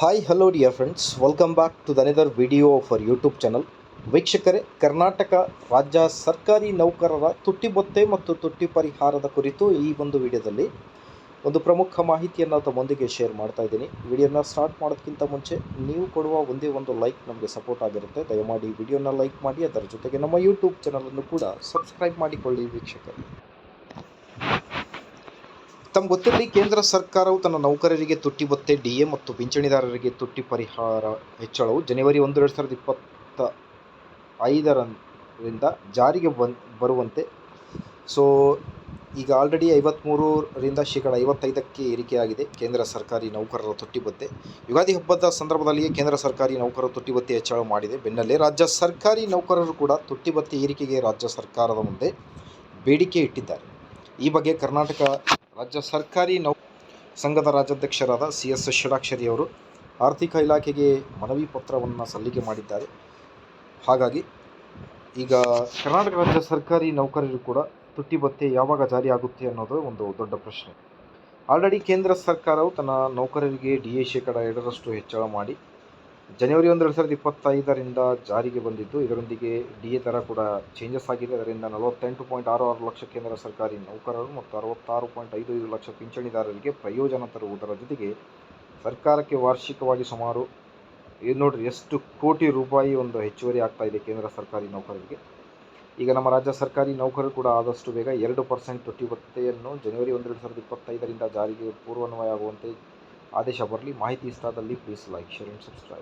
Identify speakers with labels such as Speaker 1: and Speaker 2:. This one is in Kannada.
Speaker 1: Hi hello dear friends welcome back to another video for YouTube channel ವೀಕ್ಷಕರೇ, ಕರ್ನಾಟಕ ರಾಜ್ಯ ಸರ್ಕಾರಿ ನೌಕರರ ತುಟ್ಟಿಬೊತ್ತೆ ಮತ್ತು ತುಟ್ಟಿ ಪರಿಹಾರದ ಕುರಿತು ಈ ಒಂದು ವಿಡಿಯೋದಲ್ಲಿ ಒಂದು ಪ್ರಮುಖ ಮಾಹಿತಿಯನ್ನು ತಮ್ಮೊಂದಿಗೆ ಶೇರ್ ಮಾಡ್ತಾ ಇದ್ದೀನಿ. ವಿಡಿಯೋನ ಸ್ಟಾರ್ಟ್ ಮಾಡೋದಕ್ಕಿಂತ ಮುಂಚೆ ನೀವು ಕೊಡುವ ಒಂದೇ ಒಂದು ಲೈಕ್ ನಮಗೆ ಸಪೋರ್ಟ್ ಆಗಿರುತ್ತೆ. ದಯಮಾಡಿ ವಿಡಿಯೋನ ಲೈಕ್ ಮಾಡಿ, ಅದರ ಜೊತೆಗೆ ನಮ್ಮ ಯೂಟ್ಯೂಬ್ ಚಾನಲನ್ನು ಕೂಡ ಸಬ್ಸ್ಕ್ರೈಬ್ ಮಾಡಿಕೊಳ್ಳಿ ವೀಕ್ಷಕರೇ. ತಮ್ಗೆ ಗೊತ್ತಿರಲಿ, ಕೇಂದ್ರ ಸರ್ಕಾರವು ತನ್ನ ನೌಕರರಿಗೆ ತುಟ್ಟಿ ಭತ್ತೆ, ಡಿ ಎ ಮತ್ತು ಪಿಂಚಣಿದಾರರಿಗೆ ತುಟ್ಟಿ ಪರಿಹಾರ ಹೆಚ್ಚಳವು ಜನವರಿ ಒಂದು, ಎರಡು ಸಾವಿರದ ಇಪ್ಪತ್ತ ಐದರಿಂದ ಜಾರಿಗೆ ಬನ್ ಬರುವಂತೆ. ಸೊ ಈಗ ಆಲ್ರೆಡಿ ಐವತ್ತ್ಮೂರರಿಂದ ಶೇಕಡ ಐವತ್ತೈದಕ್ಕೆ ಏರಿಕೆಯಾಗಿದೆ ಕೇಂದ್ರ ಸರ್ಕಾರಿ ನೌಕರರ ತುಟ್ಟಿ ಭತ್ಯೆ ಯುಗಾದಿ ಹಬ್ಬದ ಸಂದರ್ಭದಲ್ಲಿಯೇ ಕೇಂದ್ರ ಸರ್ಕಾರಿ ನೌಕರರ ತುಟ್ಟಿ ಭತ್ಯೆ ಹೆಚ್ಚಳ ಮಾಡಿದೆ. ಬೆನ್ನಲ್ಲೇ ರಾಜ್ಯ ಸರ್ಕಾರಿ ನೌಕರರು ಕೂಡ ತುಟ್ಟಿ ಭತ್ಯೆ ಏರಿಕೆಗೆ ರಾಜ್ಯ ಸರ್ಕಾರದ ಮುಂದೆ ಬೇಡಿಕೆ ಇಟ್ಟಿದ್ದಾರೆ. ಈ ಬಗ್ಗೆ ಕರ್ನಾಟಕ ರಾಜ್ಯ ಸರ್ಕಾರಿ ನೌ ಸಂಘದ ರಾಜ್ಯಾಧ್ಯಕ್ಷರಾದ ಸಿ ಎಸ್ ಷಡಾಕ್ಷರಿ ಅವರು ಆರ್ಥಿಕ ಇಲಾಖೆಗೆ ಮನವಿ ಪತ್ರವನ್ನು ಸಲ್ಲಿಕೆ ಮಾಡಿದ್ದಾರೆ. ಹಾಗಾಗಿ ಈಗ ಕರ್ನಾಟಕ ರಾಜ್ಯ ಸರ್ಕಾರಿ ನೌಕರರು ಕೂಡ ತುಟ್ಟಿ ಭತ್ಯೆ ಯಾವಾಗ ಜಾರಿಯಾಗುತ್ತೆ ಅನ್ನೋದು ಒಂದು ದೊಡ್ಡ ಪ್ರಶ್ನೆ. ಆಲ್ರೆಡಿ ಕೇಂದ್ರ ಸರ್ಕಾರವು ತನ್ನ ನೌಕರರಿಗೆ ಡಿ ಎ ಶೇಕಡ ಎರಡರಷ್ಟು ಹೆಚ್ಚಳ ಮಾಡಿ ಜನವರಿ ಒಂದು ಎರಡು ಸಾವಿರದ ಇಪ್ಪತ್ತೈದರಿಂದ ಜಾರಿಗೆ ಬಂದಿದ್ದು, ಇದರೊಂದಿಗೆ ಡಿ ಎ ದರ ಕೂಡ ಚೇಂಜಸ್ ಆಗಿದೆ. ಅದರಿಂದ ನಲವತ್ತೆಂಟು ಪಾಯಿಂಟ್ ಆರು ಆರು ಲಕ್ಷ ಕೇಂದ್ರ ಸರ್ಕಾರಿ ನೌಕರರು ಮತ್ತು ಅರವತ್ತಾರು ಪಾಯಿಂಟ್ ಐದು ಐದು ಲಕ್ಷ ಪಿಂಚಣಿದಾರರಿಗೆ ಪ್ರಯೋಜನ ತರುವುದರ ಜೊತೆಗೆ ಸರ್ಕಾರಕ್ಕೆ ವಾರ್ಷಿಕವಾಗಿ ಸುಮಾರು ಏನು ನೋಡ್ರಿ, ಎಷ್ಟು ಕೋಟಿ ರೂಪಾಯಿ ಒಂದು ಹೆಚ್ಚುವರಿ ಆಗ್ತಾ ಇದೆ ಕೇಂದ್ರ ಸರ್ಕಾರಿ ನೌಕರರಿಗೆ. ಈಗ ನಮ್ಮ ರಾಜ್ಯ ಸರ್ಕಾರಿ ನೌಕರರು ಕೂಡ ಆದಷ್ಟು ಬೇಗ ಎರಡು ಪರ್ಸೆಂಟ್ ತುಟ್ಟಿ ಭತ್ಯೆಯನ್ನು ಜನವರಿ ಒಂದು ಎರಡು ಸಾವಿರದ ಇಪ್ಪತ್ತೈದರಿಂದ ಜಾರಿಗೆ ಪೂರ್ವಾನ್ವಯ ಆಗುವಂತೆ ಆದೇಶ ಬರಲಿ. ಮಾಹಿತಿ ಇಷ್ಟಾದಲ್ಲಿ please like share and subscribe